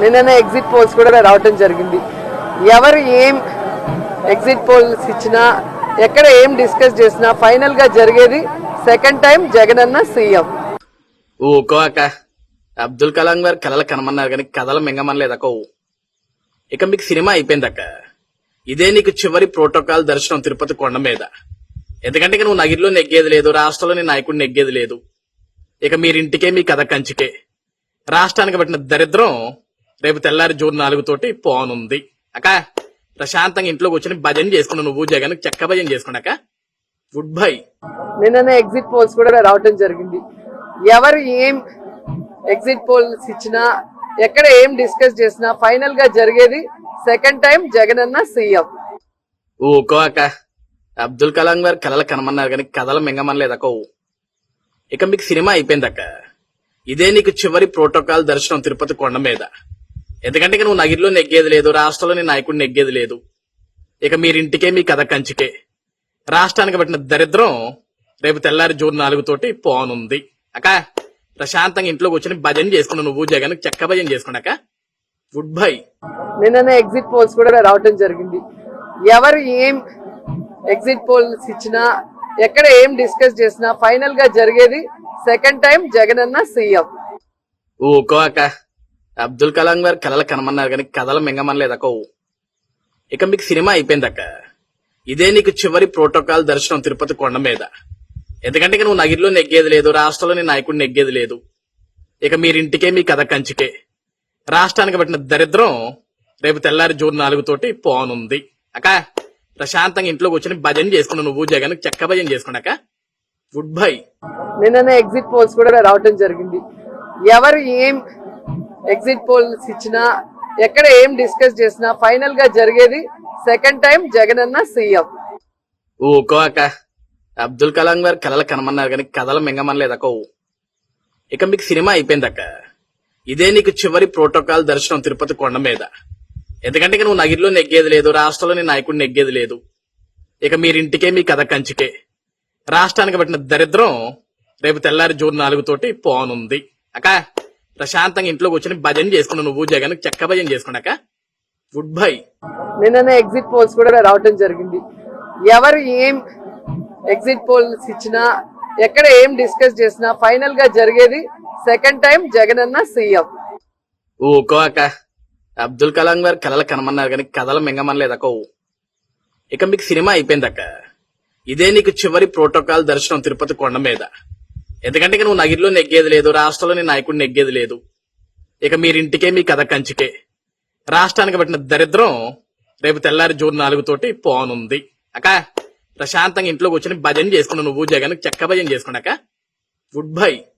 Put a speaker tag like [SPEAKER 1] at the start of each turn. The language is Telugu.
[SPEAKER 1] నిన్న ఎగ్జిట్ పోల్స్ కూడా రావటం జరిగింది. ఎవరు ఏం ఎగ్జిట్ పోల్స్ ఇచ్చినా ఎక్కడ ఏం డిస్కస్ చేసినా ఫైనల్గా జరిగేది సెకండ్ టైం జగన్ అన్న సీఎం.
[SPEAKER 2] ఊకో అక్క. అబ్దుల్ కలాం గారు కలలు కనమన్నారు కానీ కథలు మింగమనలేదక్క ఇక మీకు సినిమా అయిపోయిందక్క ఇదే నీకు చివరి ప్రోటోకాల్ దర్శనం తిరుపతి కొండ మీద. ఎందుకంటే ఇక నువ్వు నగిరిలో నెగ్గేది లేదు రాష్ట్రంలో నీ నాయకుడు నెగ్గేది లేదు. ఇక మీరింటికే మీ కథ కంచికే. రాష్ట్రానికి పట్టిన దరిద్రం రేపు తెల్లారి జూన్ నాలుగు తోటి పోనుంది. అక్క ప్రశాంతంగా ఇంట్లో కూర్చొని భజన చేసుకున్నావు నువ్వు జగన్ చెక్క భజన చేసుకున్నాక గుడ్ బై
[SPEAKER 1] నిన్న ఎగ్జిట్ పోల్స్ కూడా రావటం జరిగింది. ఎవరు ఏం ఎగ్జిట్ పోల్స్ ఇచ్చినా ఎక్కడ ఏం డిస్కస్ చేసినా ఫైనల్గా జరిగేది సెకండ్ టైం జగన్ అన్న సీఎం.
[SPEAKER 2] ఊకో అక్క. అబ్దుల్ కలాం గారు కలలు కనమన్నారు కానీ కథలు మింగమనలేదక్క. ఇక మీకు సినిమా అయిపోయిందక్క ఇదే నీకు చివరి ప్రోటోకాల్ దర్శనం తిరుపతి కొండ మీద. ఎందుకంటే ఇక నువ్వు నగిరిలో నెగ్గేది లేదు రాష్ట్రంలో నీ నాయకుడు నెగ్గేది లేదు. ఇక మీరింటికే మీ కథ కంచికే. రాష్ట్రానికి పట్టిన దరిద్రం రేపు తెల్లారి జూన్ నాలుగు తోటి పోనుంది. అక్క ప్రశాంతంగా ఇంట్లో కూర్చొని భజన చేసుకున్నావు నువ్వు జగన్ చెక్క భజన చేసుకున్నాక గుడ్ బై
[SPEAKER 1] నిన్న ఎగ్జిట్ పోల్స్ కూడా రావటం జరిగింది. ఎవరు ఏం ఎగ్జిట్ పోల్స్ ఇచ్చినా ఎక్కడ ఏం డిస్కస్ చేసినా ఫైనల్గా జరిగేది సెకండ్ టైం జగన్ అన్న సీఎం.
[SPEAKER 2] ఊకో అక్క. అబ్దుల్ కలాం గారు కలలు కనమన్నారు కానీ కథలు మింగమనలేదక్క ఊ. ఇక మీకు సినిమా అయిపోయిందక్క ఇదే నీకు చివరి ప్రోటోకాల్ దర్శనం తిరుపతి కొండ మీద. ఎందుకంటే ఇక నువ్వు నగిరిలో నెగ్గేది లేదు రాష్ట్రంలో నీ నాయకుడు నెగ్గేది లేదు. ఇక మీరింటికే మీ కథ కంచికే. రాష్ట్రానికి పట్టిన దరిద్రం రేపు తెల్లారి జూన్ నాలుగు తోటి పోనుంది. అక్క ప్రశాంతంగా ఇంట్లో కూర్చొని భజన చేసుకున్నావు నువ్వు జగన్ చెక్క భజన చేసుకున్నాక గుడ్ బై.
[SPEAKER 1] నిన్న ఎగ్జిట్ పోల్స్ కూడా రావటం జరిగింది. ఎవరు ఏం ఎగ్జిట్ పోల్స్ ఇచ్చినా ఎక్కడ ఏం డిస్కస్ చేసినా ఫైనల్గా జరిగేది సెకండ్ టైం జగన్ అన్న సీఎం.
[SPEAKER 2] ఊకో అక్క. అబ్దుల్ కలాం గారు కలలు కనమన్నారు కానీ కథలు మింగమనలేదక్క ఇక మీకు సినిమా అయిపోయిందక్క ఇదే నీకు చివరి ప్రోటోకాల్ దర్శనం తిరుపతి కొండ మీద. ఎందుకంటే ఇక నువ్వు నగిరిలో నెగ్గేది లేదు రాష్ట్రంలో నీ నాయకుడు నెగ్గేది లేదు. ఇక మీరింటికే మీ కథ కంచికే. రాష్ట్రానికి పట్టిన దరిద్రం రేపు తెల్లారి జూన్ నాలుగు తోటి పోనుంది. అక్క. ప్రశాంతంగా ఇంట్లో కూర్చొని భజన చేసుకున్నావు నువ్వు జగన్ చెక్క భజన చేసుకున్నాక? Good bye.
[SPEAKER 1] నిన్న ఎగ్జిట్ పోల్స్ కూడా రావటం జరిగింది. ఎవరు ఏం ఎగ్జిట్ పోల్స్ ఇచ్చినా ఎక్కడ ఏం డిస్కస్ చేసినా ఫైనల్గా జరిగేది సెకండ్ టైం జగన్ అన్న సీఎం.
[SPEAKER 2] ఊకో అక్క. అబ్దుల్ కలాం గారు కలలు కనమన్నారు కానీ కథలు మింగమనలేదక్క. ఇక మీకు సినిమా అయిపోయిందక్క ఇదే నీకు చివరి ప్రోటోకాల్ దర్శనం తిరుపతి కొండ మీద. ఎందుకంటే ఇక నువ్వు నగిరిలో నెగ్గేది లేదు రాష్ట్రంలో నీ నాయకుడు నెగ్గేది లేదు. ఇక మీరింటికే మీ కథ కంచికే. రాష్ట్రానికి పట్టిన దరిద్రం రేపు తెల్లారి జూన్ నాలుగు తోటి పోనుంది. అక్క ప్రశాంతంగా ఇంట్లో కూర్చొని భజన చేసుకున్నావు నువ్వు జగన్ చెక్క భజన చేసుకున్నాక గుడ్ బై